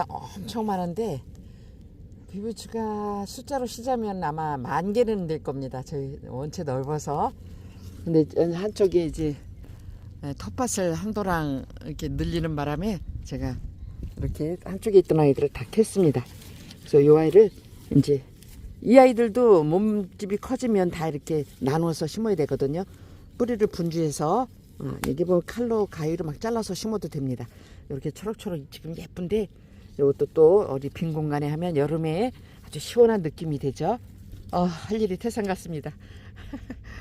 아, 엄청 많은데 비브추가 숫자로 시자면 아마 만 개는 될 겁니다. 저희 원체 넓어서. 근데 한쪽에 이제 텃밭을 한도랑 이렇게 늘리는 바람에 제가 이렇게 한쪽에 있던 아이들을 다 캤습니다. 그래서 이 아이를 이제 이 아이들도 몸집이 커지면 다 이렇게 나누어서 심어야 되거든요. 뿌리를 분주해서 어, 이게 뭐 칼로 가위로 막 잘라서 심어도 됩니다. 이렇게 초록초록 지금 예쁜데 이것도 또 어디 빈 공간에 하면 여름에 아주 시원한 느낌이 되죠. 어, 할 일이 태산 같습니다.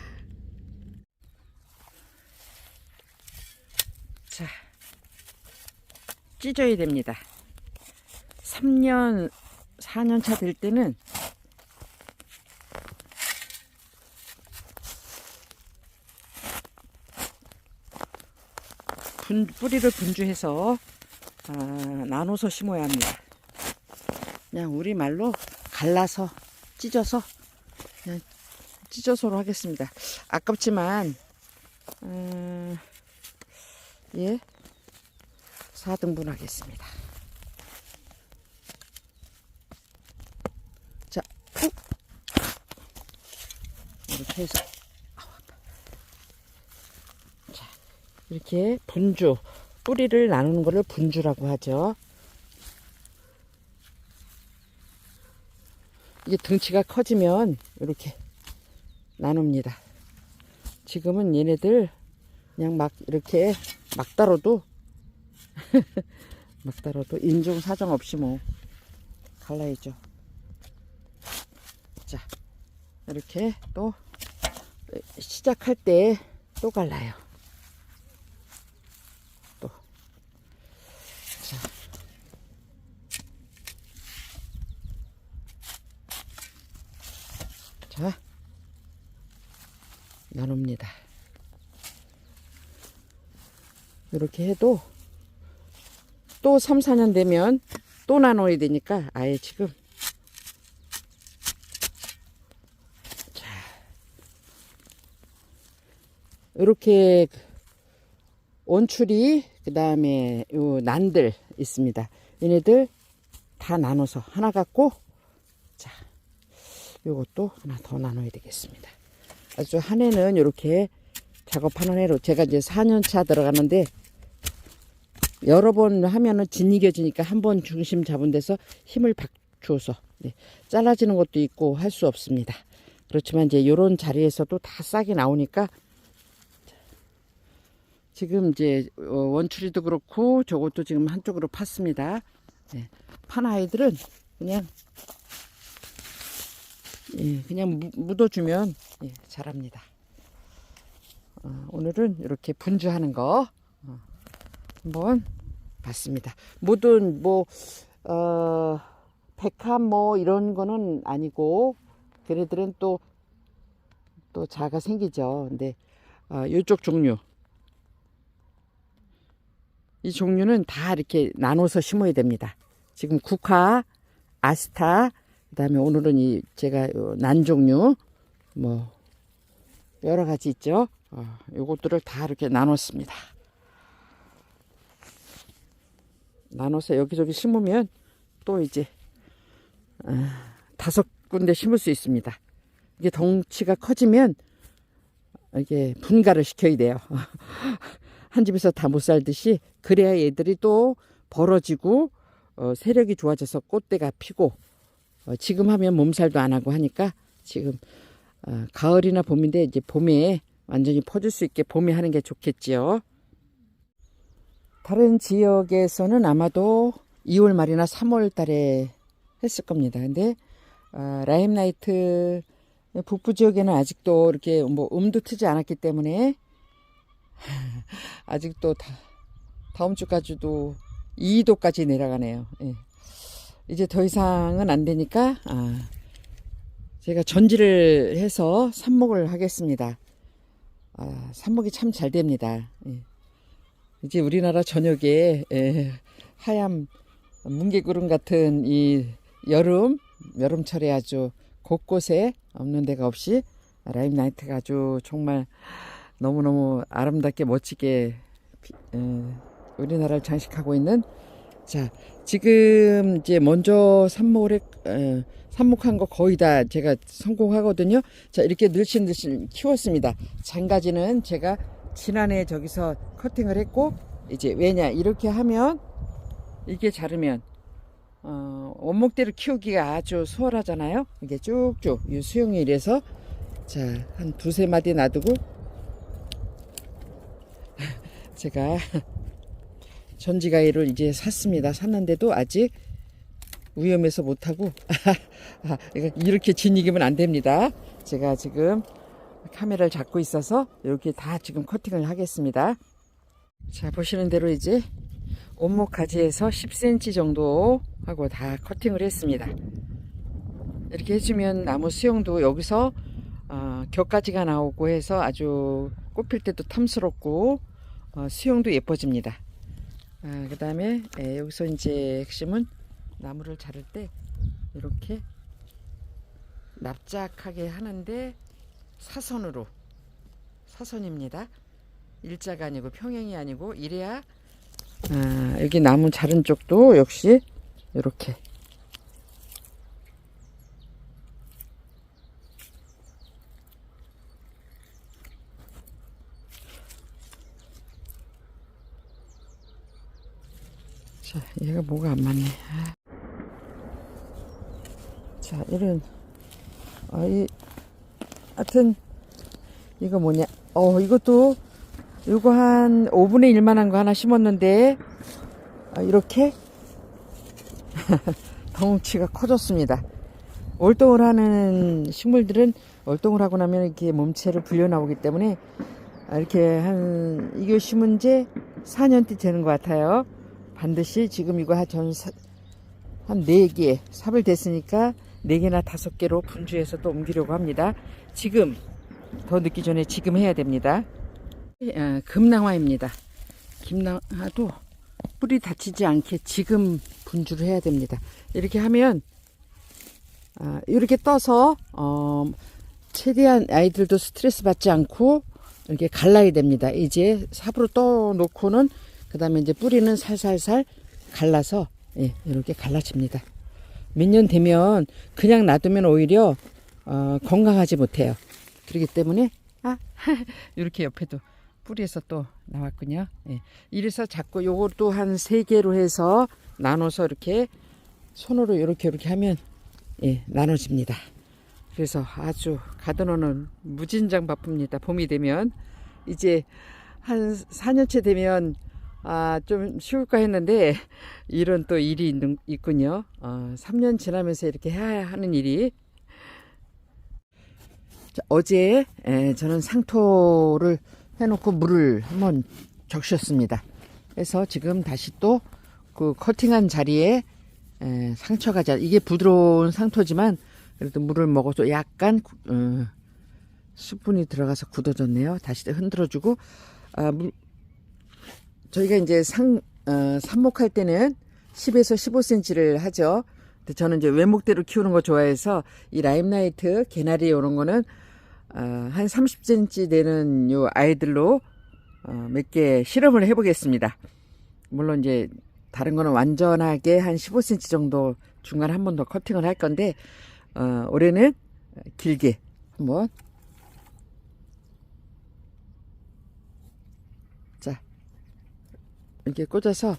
자, 찢어야 됩니다. 3년, 4년 차 될 때는 분, 뿌리를 분주해서 아, 나눠서 심어야 합니다. 그냥 우리 말로 갈라서 찢어서 그냥 찢어서로 하겠습니다. 아깝지만 음, 예 4등분 하겠습니다. 자, 푹 이렇게 해서 자, 이렇게 분주 뿌리를 나누는 것을 분주라고 하죠. 이게 등치가 커지면 이렇게 나눕니다. 지금은 얘네들 그냥 막 이렇게 막 다뤄도 막 다뤄도 인종 사정 없이 뭐 갈라야죠. 자 이렇게 또 시작할 때 또 갈라요. 자, 나눕니다. 이렇게 해도 또 3, 4년 되면 또 나눠야 되니까 아예 지금 자, 이렇게 원추리 그 다음에 요 난들 있습니다. 얘네들 다 나눠서 하나 갖고 자 요것도 하나 더 나눠야 되겠습니다. 아주 한 해는 이렇게 작업하는 해로 제가 이제 4년 차 들어가는데 여러 번 하면은 진이겨지니까 한 번 중심 잡은 데서 힘을 박 주어서 네, 잘라지는 것도 있고 할 수 없습니다. 그렇지만 이제 요런 자리에서도 다 싹이 나오니까 지금 이제 어, 원추리도 그렇고 저것도 지금 한쪽으로 팠습니다. 네, 판 아이들은 그냥 예, 그냥 무- 묻어주면 예, 잘합니다. 어, 오늘은 이렇게 분주하는 거 어, 한번 봤습니다. 모든 뭐 어, 백합 뭐 이런 거는 아니고 걔네들은 또 또 자가 생기죠. 근데 어, 이쪽 종류 이 종류는 다 이렇게 나눠서 심어야 됩니다. 지금 국화, 아스타, 그다음에 오늘은 이 제가 요난 종류 뭐 여러 가지 있죠. 어, 요것들을 다 이렇게 나눴습니다. 나눠서 여기저기 심으면 또 이제 어, 다섯 군데 심을 수 있습니다. 이게 덩치가 커지면 이게 분갈을 시켜야 돼요. 한 집에서 다 못 살듯이 그래야 얘들이 또 벌어지고 어, 세력이 좋아져서 꽃대가 피고 어, 지금 하면 몸살도 안 하고 하니까 지금 어, 가을이나 봄인데 이제 봄에 완전히 퍼질 수 있게 봄에 하는 게 좋겠지요. 다른 지역에서는 아마도 2월 말이나 3월 달에 했을 겁니다. 근데 어, 라임나이트 북부 지역에는 아직도 이렇게 뭐 음도 트지 않았기 때문에 아직도 다, 다음 주까지도 2도까지 내려가네요. 예. 이제 더 이상은 안 되니까 아, 제가 전지를 해서 삽목을 하겠습니다. 아, 삽목이 참 잘 됩니다. 예. 이제 우리나라 전역에 예, 하얀 뭉게구름 같은 이 여름 여름철에 아주 곳곳에 없는 데가 없이 라임 나이트가 아주 정말 너무너무 아름답게 멋지게 피- 예, 우리나라를 장식하고 있는 자, 지금 이제 먼저 삽목을 했, 에, 삽목한 거 거의 다 제가 성공하거든요. 자, 이렇게 늘씬늘씬 키웠습니다. 장가지는 제가 지난해 저기서 커팅을 했고, 이제 왜냐, 이렇게 하면, 이게 자르면, 어, 원목대로 키우기가 아주 수월하잖아요. 이게 쭉쭉, 이 수영이 이래서, 자, 한 두세 마디 놔두고, 제가 전지가위를 이제 샀습니다. 샀는데도 아직 위험해서 못하고 아, 이렇게 진이기면 안 됩니다. 제가 지금 카메라를 잡고 있어서 이렇게 다 지금 커팅을 하겠습니다. 자 보시는 대로 이제 온목 가지에서 10cm 정도 하고 다 커팅을 했습니다. 이렇게 해주면 나무 수영도 여기서 어, 격가지가 나오고 해서 아주 꽃필 때도 탐스럽고 어, 수영도 예뻐집니다. 아, 그 다음에 여기서 이제 핵심은 나무를 자를 때 이렇게 납작하게 하는데 사선으로 사선입니다. 일자가 아니고 평행이 아니고 이래야 아, 여기 나무 자른 쪽도 역시 이렇게 자, 얘가 뭐가 안 맞네. 아. 자, 이런, 아, 이, 하여튼, 이거 뭐냐. 어, 이것도, 이거 한 5분의 1만 한 거 하나 심었는데, 아, 이렇게, 덩치가 커졌습니다. 월동을 하는 식물들은 월동을 하고 나면 이렇게 몸체를 불려 나오기 때문에, 아, 이렇게 한, 이거 심은 지 4년째 되는 것 같아요. 반드시 지금 이거 한전 한 4개 삽을 됐으니까 4개나 5개로 분주해서 또 옮기려고 합니다. 지금 더 늦기 전에 지금 해야 됩니다. 아, 금낭화입니다. 김낭화도 뿌리 다치지 않게 지금 분주를 해야 됩니다. 이렇게 하면 아, 이렇게 떠서 어, 최대한 아이들도 스트레스 받지 않고 이렇게 갈라야 됩니다. 이제 삽으로 떠 놓고는 그 다음에 이제 뿌리는 살살살 갈라서 예, 이렇게 갈라집니다. 몇 년 되면 그냥 놔두면 오히려 어, 건강하지 못해요. 그렇기 때문에 아 이렇게 옆에도 뿌리에서 또 나왔군요. 예. 이래서 자꾸 요것도 한 세 개로 해서 나눠서 이렇게 손으로 이렇게 이렇게 하면 예, 나눠집니다. 그래서 아주 가드너는 무진장 바쁩니다. 봄이 되면 이제 한 4년째 되면 아, 좀 쉬울까 했는데, 이런 또 일이 있는, 있군요. 어, 3년 지나면서 이렇게 해야 하는 일이. 자, 어제, 에, 저는 상토를 해놓고 물을 한번 적셨습니다. 그래서 지금 다시 또 그 커팅한 자리에 에, 상처가 잘, 이게 부드러운 상토지만, 그래도 물을 먹어서 약간, 어, 수분이 들어가서 굳어졌네요. 다시 흔들어주고, 아, 물, 저희가 이제 상, 어, 삽목할 때는 10에서 15cm를 하죠. 근데 저는 이제 외목대로 키우는 거 좋아해서 이 라임라이트, 개나리 이런 거는 어, 한 30cm 되는 요 아이들로 어, 몇 개 실험을 해보겠습니다. 물론 이제 다른 거는 완전하게 한 15cm 정도 중간 한 번 더 커팅을 할 건데 어, 올해는 길게 한번 이렇게 꽂아서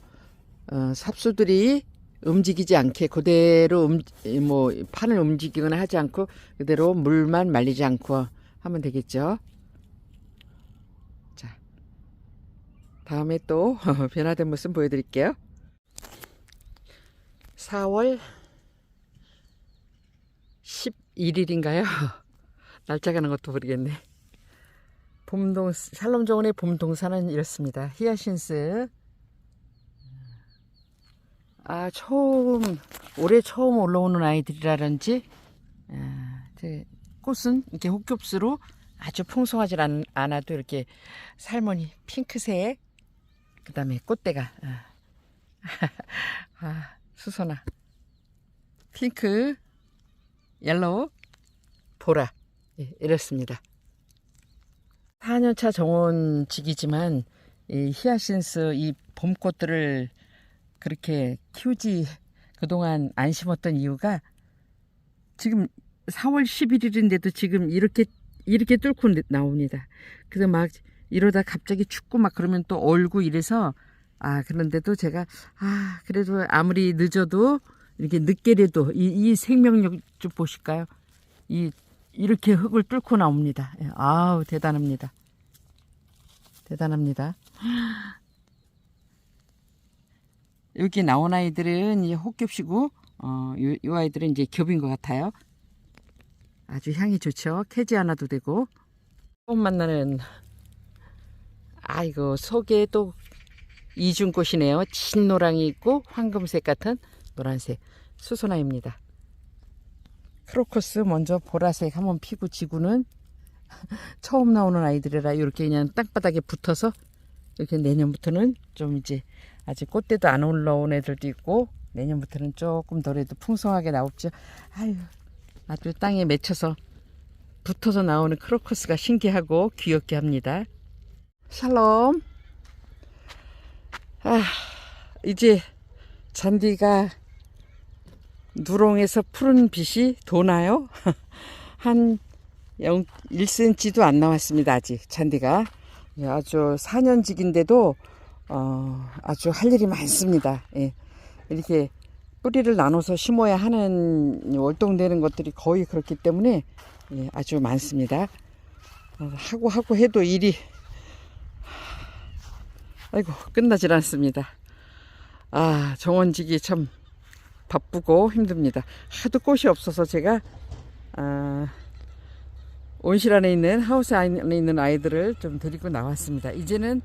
어, 삽수들이 움직이지 않게 그대로 음, 뭐 판을 움직이거나 하지 않고 그대로 물만 말리지 않고 하면 되겠죠. 자, 다음에 또 변화된 모습 보여드릴게요. 4월 11일인가요? 날짜 가 는 것도 모르겠네. 봄동 살롬 정원의 봄동산은 이렇습니다. 히아신스 아, 처음, 올해 처음 올라오는 아이들이라든지, 아, 꽃은 이렇게 혹겹수로 아주 풍성하지 않, 않아도 이렇게 살머니 핑크색, 그 다음에 꽃대가, 아, 아, 수선아. 핑크, 옐로우, 보라. 예, 이렇습니다. 4년차 정원직이지만, 이 히아신스 이 봄꽃들을 그렇게 키우지 그동안 안 심었던 이유가 지금 4월 11일인데도 지금 이렇게 이렇게 뚫고 나옵니다. 그래서 막 이러다 갑자기 춥고 막 그러면 또 얼고 이래서 아 그런데도 제가 아 그래도 아무리 늦어도 이렇게 늦게라도 이, 이 생명력 좀 보실까요? 이 이렇게 흙을 뚫고 나옵니다. 예, 아우 대단합니다. 대단합니다. 여기 나온 아이들은 이 혹겹시고 어, 요, 요 아이들은 이제 겹인 것 같아요. 아주 향이 좋죠. 캐지 않아도 되고. 처음 만나는 아이고 속에 또 이중꽃이네요. 진노랑이 있고 황금색 같은 노란색 수소나입니다. 크로커스 먼저 보라색 한번 피고 지구는 처음 나오는 아이들이라 이렇게 그냥 땅바닥에 붙어서 이렇게 내년부터는 좀 이제 아직 꽃대도 안 올라온 애들도 있고 내년부터는 조금 덜해도 풍성하게 나오죠. 아유 아주 땅에 맺혀서 붙어서 나오는 크로커스가 신기하고 귀엽게 합니다. 샬롬. 아 이제 잔디가 누렁에서 푸른 빛이 도나요? 한 0, 1cm도 안 나왔습니다. 아직 잔디가 예, 아주 4년직인데도 어, 아주 할 일이 많습니다. 예. 이렇게 뿌리를 나눠서 심어야 하는 월동되는 것들이 거의 그렇기 때문에 예, 아주 많습니다. 어, 하고 하고 해도 일이 아이고 끝나질 않습니다. 아 정원직이 참 바쁘고 힘듭니다. 하도 꽃이 없어서 제가 아, 온실 안에 있는 하우스 안에 있는 아이들을 좀 데리고 나왔습니다. 이제는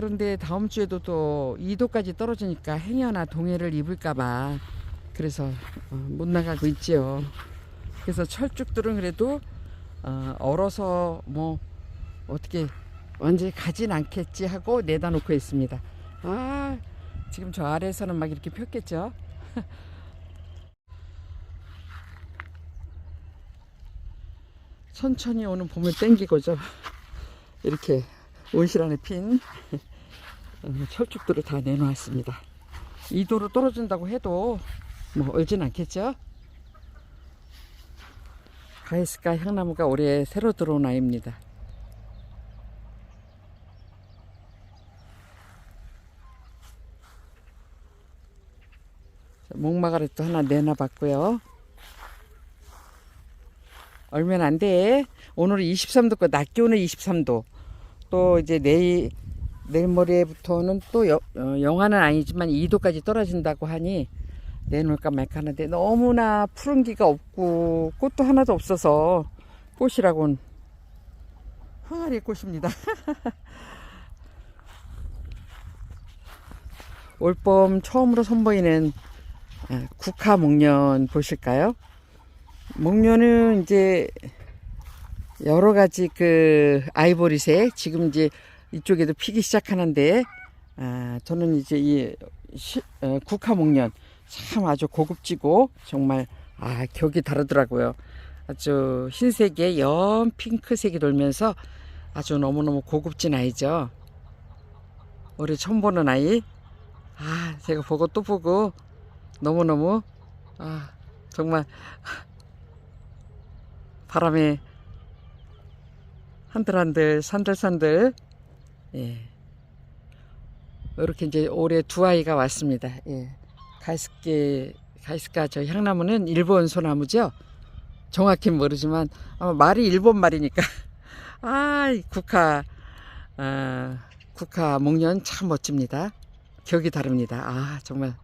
그런데 다음 주에도 또 2도까지 떨어지니까 행여나 동해를 입을까봐 그래서 어, 못 나가고 있지요. 그래서 철쭉들은 그래도 어, 얼어서 뭐 어떻게 완전히 가진 않겠지 하고 내다 놓고 있습니다. 아 지금 저 아래에서는 막 이렇게 폈겠죠. 천천히 오는 봄을 땡기고죠. 이렇게 온실 안에 핀 어, 철쭉들을 다 내놓았습니다. 2도로 떨어진다고 해도 뭐 얼진 않겠죠? 가이스카 향나무가 올해 새로 들어온 아이입니다. 목마가렛도 하나 내놔봤고요. 얼면 안 돼. 오늘은 23도고 낮 기온은 23도. 또 이제 내일 내일 모레부터는 또 여, 어, 영하는 아니지만 2도까지 떨어진다고 하니 내놓을까 말까 하는데 너무나 푸른 기가 없고 꽃도 하나도 없어서 꽃이라곤 항아리 꽃입니다. 올봄 처음으로 선보이는 아, 국화 목련 보실까요? 목련은 이제 여러 가지 그 아이보리색 지금 이제 이쪽에도 피기 시작하는데 아 저는 이제 이 시, 어, 국화 목련 참 아주 고급지고 정말 아 격이 다르더라고요. 아주 흰색에 연 핑크색이 돌면서 아주 너무너무 고급진 아이죠. 올해 처음 보는 아이. 아 제가 보고 또 보고 너무너무 아 정말 바람에 한들한들 산들산들 예. 이렇게 이제 올해 두 아이가 왔습니다. 예. 가이스케 가이스카 저 향나무는 일본 소나무죠. 정확히 모르지만 아마 말이 일본 말이니까 아 국화 아, 국화 목련 참 멋집니다. 격이 다릅니다. 아 정말